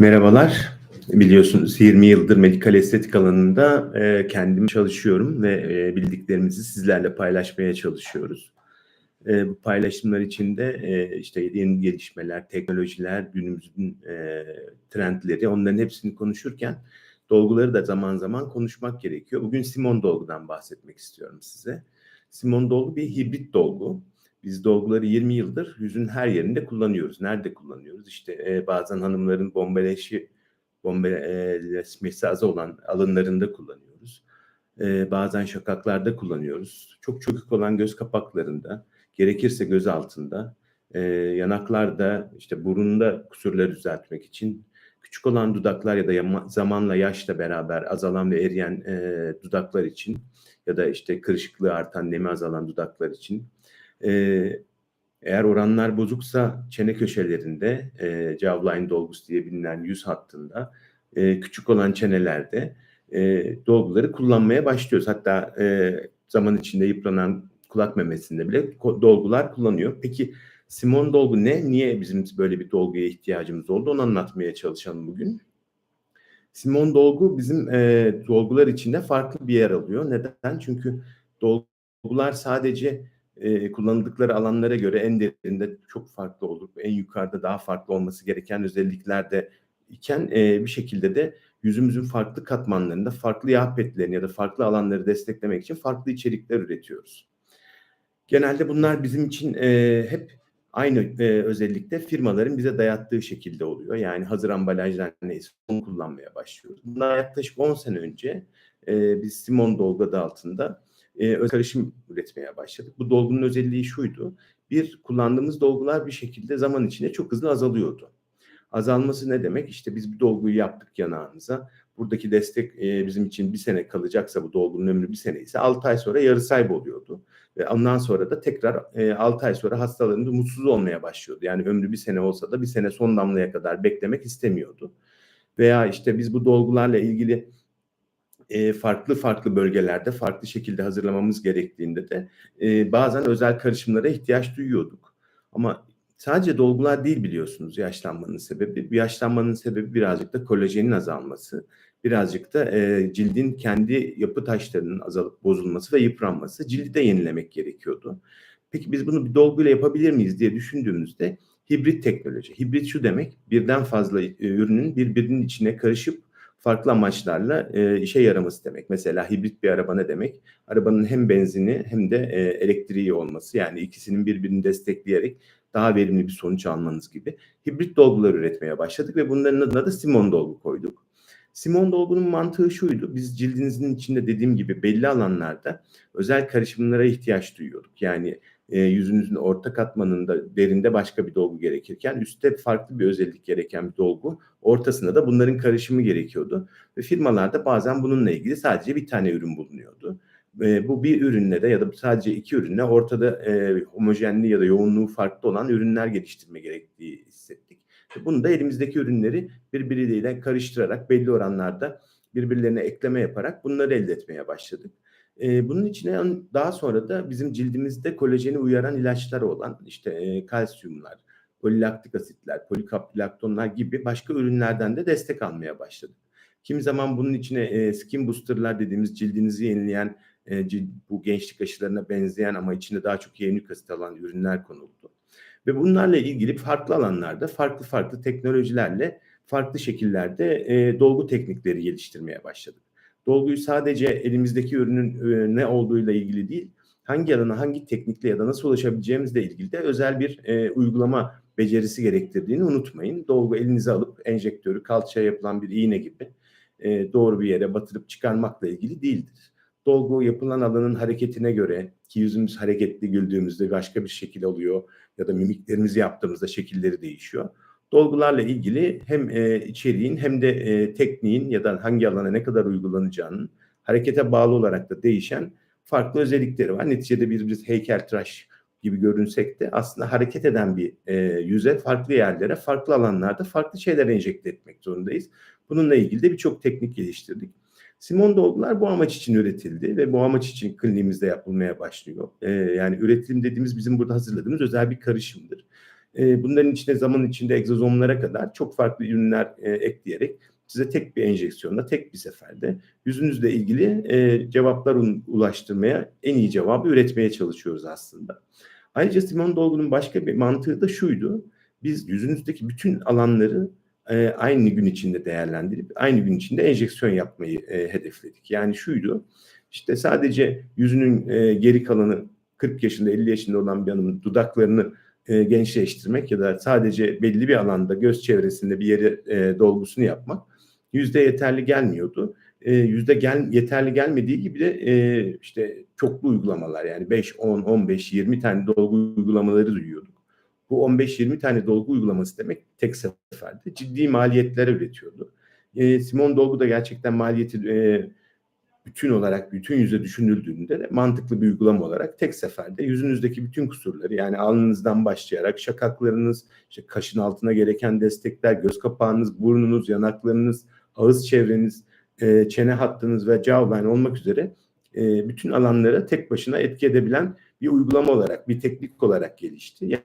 Merhabalar. Biliyorsunuz 20 yıldır medikal estetik alanında e, kendim çalışıyorum ve e, bildiklerimizi sizlerle paylaşmaya çalışıyoruz. E, bu paylaşımlar içinde e, işte yeni gelişmeler, teknolojiler, günümüzün e, trendleri onların hepsini konuşurken dolguları da zaman zaman konuşmak gerekiyor. Bugün Simon dolgudan bahsetmek istiyorum size. Simon dolgu bir hibrit dolgu. Biz dolguları 20 yıldır yüzün her yerinde kullanıyoruz. Nerede kullanıyoruz? İşte e, bazen hanımların bombeleşi, bombeleşmesi az olan alınlarında kullanıyoruz. E, bazen şakaklarda kullanıyoruz. Çok çökük olan göz kapaklarında, gerekirse göz altında, e, yanaklarda, işte burunda kusurları düzeltmek için, küçük olan dudaklar ya da yama, zamanla yaşla beraber azalan ve eriyen e, dudaklar için ya da işte kırışıklığı artan, nemi azalan dudaklar için e, eğer oranlar bozuksa çene köşelerinde e, jawline dolgusu diye bilinen yüz hattında e, küçük olan çenelerde e, dolguları kullanmaya başlıyoruz. Hatta e, zaman içinde yıpranan kulak memesinde bile dolgular kullanıyor. Peki Simon dolgu ne? Niye bizim böyle bir dolguya ihtiyacımız oldu? Onu anlatmaya çalışalım bugün. Simon dolgu bizim e, dolgular içinde farklı bir yer alıyor. Neden? Çünkü dolgular sadece e, kullanıldıkları alanlara göre en derinde çok farklı olur. En yukarıda daha farklı olması gereken özelliklerde iken e, bir şekilde de yüzümüzün farklı katmanlarında farklı yağ petlerini ya da farklı alanları desteklemek için farklı içerikler üretiyoruz. Genelde bunlar bizim için e, hep aynı e, özellikte firmaların bize dayattığı şekilde oluyor. Yani hazır ambalajlar neyse onu kullanmaya başlıyoruz. Bundan yaklaşık 10 sene önce e, biz Simon Dolgu adı altında e, karışım üretmeye başladık. Bu dolgunun özelliği şuydu. Bir, kullandığımız dolgular bir şekilde zaman içinde çok hızlı azalıyordu. Azalması ne demek? İşte biz bir dolguyu yaptık yanağımıza. Buradaki destek e, bizim için bir sene kalacaksa bu dolgunun ömrü bir sene ise 6 ay sonra yarı sayb oluyordu. Ve ondan sonra da tekrar e, 6 ay sonra hastalarımız mutsuz olmaya başlıyordu. Yani ömrü bir sene olsa da bir sene son damlaya kadar beklemek istemiyordu. Veya işte biz bu dolgularla ilgili e, farklı farklı bölgelerde farklı şekilde hazırlamamız gerektiğinde de e, bazen özel karışımlara ihtiyaç duyuyorduk. Ama sadece dolgular değil biliyorsunuz yaşlanmanın sebebi. Yaşlanmanın sebebi birazcık da kolajenin azalması. Birazcık da e, cildin kendi yapı taşlarının azalıp bozulması ve yıpranması. Cildi de yenilemek gerekiyordu. Peki biz bunu bir dolguyla yapabilir miyiz diye düşündüğümüzde hibrit teknoloji. Hibrit şu demek birden fazla e, ürünün birbirinin içine karışıp farklı amaçlarla e, işe yaraması demek. Mesela hibrit bir araba ne demek? Arabanın hem benzini hem de e, elektriği olması yani ikisinin birbirini destekleyerek daha verimli bir sonuç almanız gibi hibrit dolgular üretmeye başladık ve bunların adına da Simon dolgu koyduk. Simon dolgunun mantığı şuydu. Biz cildinizin içinde dediğim gibi belli alanlarda özel karışımlara ihtiyaç duyuyorduk. Yani e, yüzünüzün orta katmanında derinde başka bir dolgu gerekirken üstte farklı bir özellik gereken bir dolgu ortasında da bunların karışımı gerekiyordu. Ve firmalarda bazen bununla ilgili sadece bir tane ürün bulunuyordu. E, bu bir ürünle de ya da sadece iki ürünle ortada e, homojenliği ya da yoğunluğu farklı olan ürünler geliştirme gerektiği hissettik. Bunu da elimizdeki ürünleri birbiriyle karıştırarak belli oranlarda birbirlerine ekleme yaparak bunları elde etmeye başladık. E, bunun içine daha sonra da bizim cildimizde kolajeni uyaran ilaçlar olan işte e, kalsiyumlar, polilaktik asitler, polikaplaktonlar gibi başka ürünlerden de destek almaya başladık. Kimi zaman bunun içine e, skin boosterlar dediğimiz cildinizi yenileyen e, cild, bu gençlik aşılarına benzeyen ama içinde daha çok hyaluronik asit alan ürünler konuldu. Ve bunlarla ilgili farklı alanlarda farklı farklı teknolojilerle farklı şekillerde e, dolgu teknikleri geliştirmeye başladık. Dolguyu sadece elimizdeki ürünün e, ne olduğuyla ilgili değil, hangi alana hangi teknikle ya da nasıl ulaşabileceğimizle ilgili de özel bir e, uygulama becerisi gerektirdiğini unutmayın. Dolgu elinize alıp enjektörü kalçaya yapılan bir iğne gibi e, doğru bir yere batırıp çıkarmakla ilgili değildir. Dolgu yapılan alanın hareketine göre ki yüzümüz hareketli güldüğümüzde başka bir şekil oluyor ya da mimiklerimizi yaptığımızda şekilleri değişiyor dolgularla ilgili hem e, içeriğin hem de e, tekniğin ya da hangi alana ne kadar uygulanacağının harekete bağlı olarak da değişen farklı özellikleri var. Neticede bir biz heykeltıraş gibi görünsek de aslında hareket eden bir e, yüze farklı yerlere, farklı alanlarda farklı şeyler enjekte etmek zorundayız. Bununla ilgili de birçok teknik geliştirdik. Simon dolgular bu amaç için üretildi ve bu amaç için kliniğimizde yapılmaya başlıyor. E, yani üretim dediğimiz bizim burada hazırladığımız özel bir karışımdır E, bunların içine zaman içinde egzozomlara kadar çok farklı ürünler e, ekleyerek size tek bir enjeksiyonda, tek bir seferde yüzünüzle ilgili e, cevaplar ulaştırmaya, en iyi cevabı üretmeye çalışıyoruz aslında. Ayrıca Simon Dolgu'nun başka bir mantığı da şuydu. Biz yüzünüzdeki bütün alanları e, aynı gün içinde değerlendirip aynı gün içinde enjeksiyon yapmayı e, hedefledik. Yani şuydu. İşte sadece yüzünün e, geri kalanı 40 yaşında 50 yaşında olan bir hanımın dudaklarını e, gençleştirmek ya da sadece belli bir alanda göz çevresinde bir yere e, dolgusunu yapmak yüzde yeterli gelmiyordu. E, yüzde gel, yeterli gelmediği gibi de e, işte çoklu uygulamalar yani 5, 10, 15, 20 tane dolgu uygulamaları duyuyorduk. Bu 15-20 tane dolgu uygulaması demek tek seferde ciddi maliyetler üretiyordu. E, Simon dolgu da gerçekten maliyeti e, bütün olarak bütün yüze düşünüldüğünde de mantıklı bir uygulama olarak tek seferde yüzünüzdeki bütün kusurları yani alnınızdan başlayarak şakaklarınız, işte kaşın altına gereken destekler, göz kapağınız, burnunuz, yanaklarınız, ağız çevreniz, e, çene hattınız ve jawline olmak üzere e, bütün alanlara tek başına etki edebilen bir uygulama olarak, bir teknik olarak gelişti.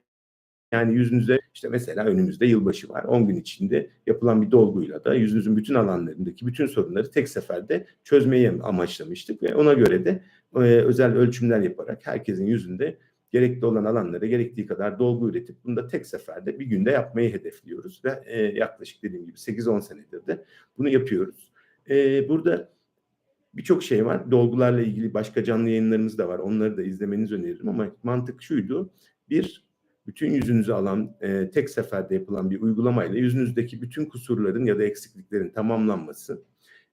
Yani yüzünüzde işte mesela önümüzde yılbaşı var. 10 gün içinde yapılan bir dolguyla da yüzünüzün bütün alanlarındaki bütün sorunları tek seferde çözmeyi amaçlamıştık ve ona göre de e, özel ölçümler yaparak herkesin yüzünde gerekli olan alanlara gerektiği kadar dolgu üretip bunu da tek seferde bir günde yapmayı hedefliyoruz ve e, yaklaşık dediğim gibi 8-10 senedir de bunu yapıyoruz. E, burada birçok şey var. Dolgularla ilgili başka canlı yayınlarımız da var. Onları da izlemenizi öneririm ama mantık şuydu. Bir, bütün yüzünüzü alan e, tek seferde yapılan bir uygulamayla yüzünüzdeki bütün kusurların ya da eksikliklerin tamamlanması.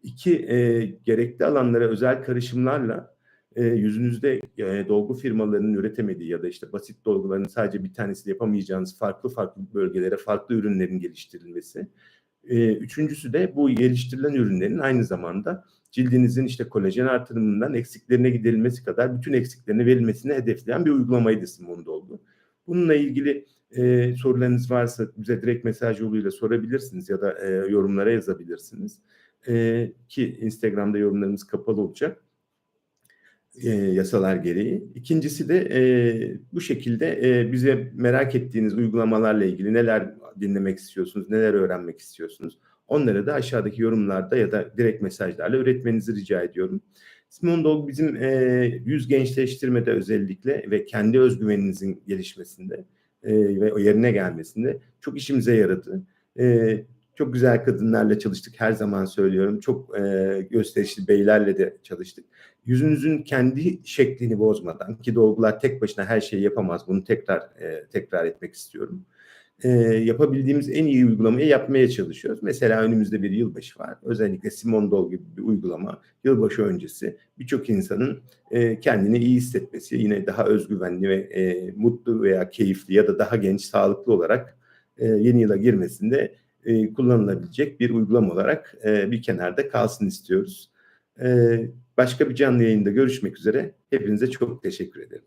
İki, e, gerekli alanlara özel karışımlarla e, yüzünüzde e, dolgu firmalarının üretemediği ya da işte basit dolguların sadece bir tanesi yapamayacağınız farklı farklı bölgelere farklı ürünlerin geliştirilmesi. E, üçüncüsü de bu geliştirilen ürünlerin aynı zamanda cildinizin işte kolajen artırımından eksiklerine giderilmesi kadar bütün eksiklerine verilmesini hedefleyen bir uygulamaydı Simon Dolgu. Bununla ilgili e, sorularınız varsa bize direkt mesaj yoluyla sorabilirsiniz ya da e, yorumlara yazabilirsiniz. E, ki Instagram'da yorumlarımız kapalı olacak e, yasalar gereği. İkincisi de e, bu şekilde e, bize merak ettiğiniz uygulamalarla ilgili neler dinlemek istiyorsunuz, neler öğrenmek istiyorsunuz. Onları da aşağıdaki yorumlarda ya da direkt mesajlarla üretmenizi rica ediyorum. Simon Dog bizim e, yüz gençleştirmede özellikle ve kendi özgüveninizin gelişmesinde e, ve o yerine gelmesinde çok işimize yaradı. E, çok güzel kadınlarla çalıştık her zaman söylüyorum. Çok e, gösterişli beylerle de çalıştık. Yüzünüzün kendi şeklini bozmadan ki dolgular tek başına her şeyi yapamaz. Bunu tekrar e, tekrar etmek istiyorum e, yapabildiğimiz en iyi uygulamayı yapmaya çalışıyoruz. Mesela önümüzde bir yılbaşı var. Özellikle Simon Dol gibi bir uygulama yılbaşı öncesi birçok insanın e, kendini iyi hissetmesi, yine daha özgüvenli ve e, mutlu veya keyifli ya da daha genç, sağlıklı olarak e, yeni yıla girmesinde e, kullanılabilecek bir uygulama olarak e, bir kenarda kalsın istiyoruz. E, başka bir canlı yayında görüşmek üzere. Hepinize çok teşekkür ederim.